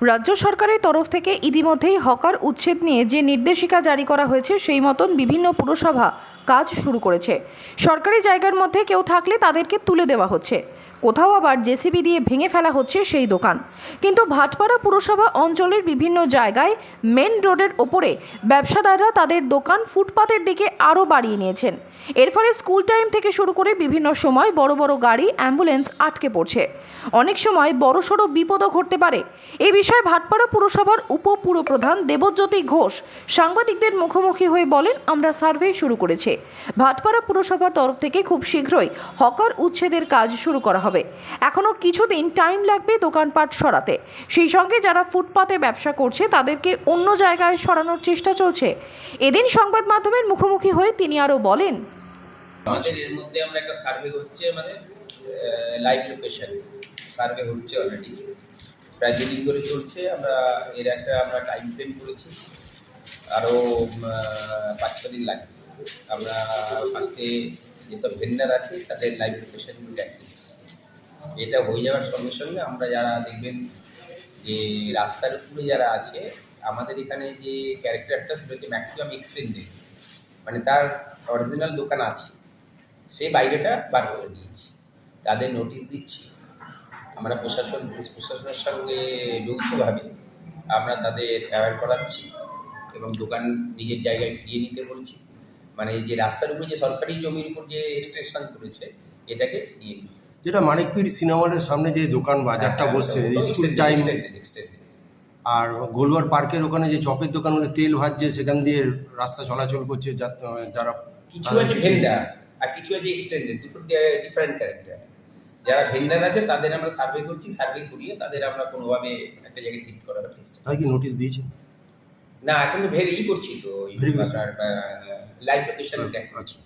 রাজ্য সরকারের তরফ থেকে ইতিমধ্যেই হকার উচ্ছেদ নিয়ে যে নির্দেশিকা জারি করা হয়েছে, সেই মতন বিভিন্ন পুরসভা কাজ শুরু করেছে। সরকারি জায়গার মধ্যে কেউ থাকলে তাদেরকে তুলে দেওয়া হচ্ছে। কোথাও আবার জেসিবি দিয়ে ভেঙে ফেলা হচ্ছে সেই দোকান। কিন্তু ভাটপাড়া পুরসভা অঞ্চলের বিভিন্ন জায়গায় মেন রোডের ওপরে ব্যবসাদাররা তাদের দোকান ফুটপাতের দিকে আরও বাড়িয়ে নিয়েছেন। এর ফলে স্কুল টাইম থেকে শুরু করে বিভিন্ন সময় বড় বড় গাড়ি, অ্যাম্বুলেন্স আটকে পড়ছে। অনেক সময় বড়সড় বিপদও ঘটতে পারে। এ বিষয়ে ভাটপাড়া পুরসভার উপপুরপ্রধান দেবজ্যোতি ঘোষ সাংবাদিকদের মুখোমুখি হয়ে বলেন, আমরা সার্ভে শুরু করেছি। ভাটপাড়া পুরসভার তরফ থেকে খুব শীঘ্রই হকার উচ্ছেদের কাজ শুরু করা হবে। এখনও কিছুদিন টাইম লাগবে দোকানপাট সরাতে। সেই সঙ্গে যারা ফুটপাতে ব্যবসা করছে তাদেরকে অন্য জায়গায় সরানোর চেষ্টা চলছে। এদিন সংবাদ মাধ্যমের মুখোমুখি হয়ে তিনি আরও বলেন আমাদের এর মধ্যে আমরা একটা সার্ভে হচ্ছে মানে লাইভ লোকেশন সার্ভে হচ্ছে অলরেডি প্রায় দুদিন ধরে চলছে আমরা এর একটা আমরা টাইম ফ্রেম করেছি। আরও পাঁচ ছ দিন লাগবে। আমরা ফার্স্টে যেসব ভেন্ডার আছে, তাদের লাইভ লোকেশনগুলো দেখিয়েছি এটা হয়ে যাওয়ার সঙ্গে সঙ্গে আমরা যারা দেখবেন যে রাস্তার উপরে যারা আছে, আমাদের এখানে যে ক্যারেক্টারটা সেটা হচ্ছে ম্যাক্সিমাম এক্সটেন্ডেড মানে তার অরিজিনাল দোকান আছে। সেই বাইরেটা বার করে দিয়েছি। তাদের নোটিশ দিচ্ছি। আমরা প্রশাসন, পুলিশ প্রশাসনের সঙ্গে যৌথভাবে আমরা তাদের অ্যাওয়ার করাচ্ছি এবং দোকান নিজের জায়গায় ফিরিয়ে নিতে বলছি। মানে যে রাস্তার উপরে যে সরকারি জমির উপর যে এক্সটেনশন করেছে এটাকে ফিরিয়ে নিতে যেটা মানিকপীর সিনেমা হলের সামনে যে দোকান বাজারটা হ্যাঁ, বসছে হ্যাঁ, স্কুল টাইম। আর গোলুয়ার পার্কের ওখানে যে চপের দোকানগুলো তেল ভাজছে সেখান দিয়ে রাস্তা চলাচল করছে যারা কিছু আছে ভেন্ডার আর কিছু আছে এক্সটেন্ডেড দুটো ডিফারেন্ট ক্যারেক্টার যারা ভেন্ডার আছে তাদের আমরা সার্ভে করছি সার্ভে করিয়ে তাদের আমরা কোনোভাবে একটা জায়গায় শিফট করার চেষ্টা তাই কি নোটিশ দিয়েছে? না এখন তো ভেরি করছি তো Verification. লাইভ লোকেশন আচ্ছা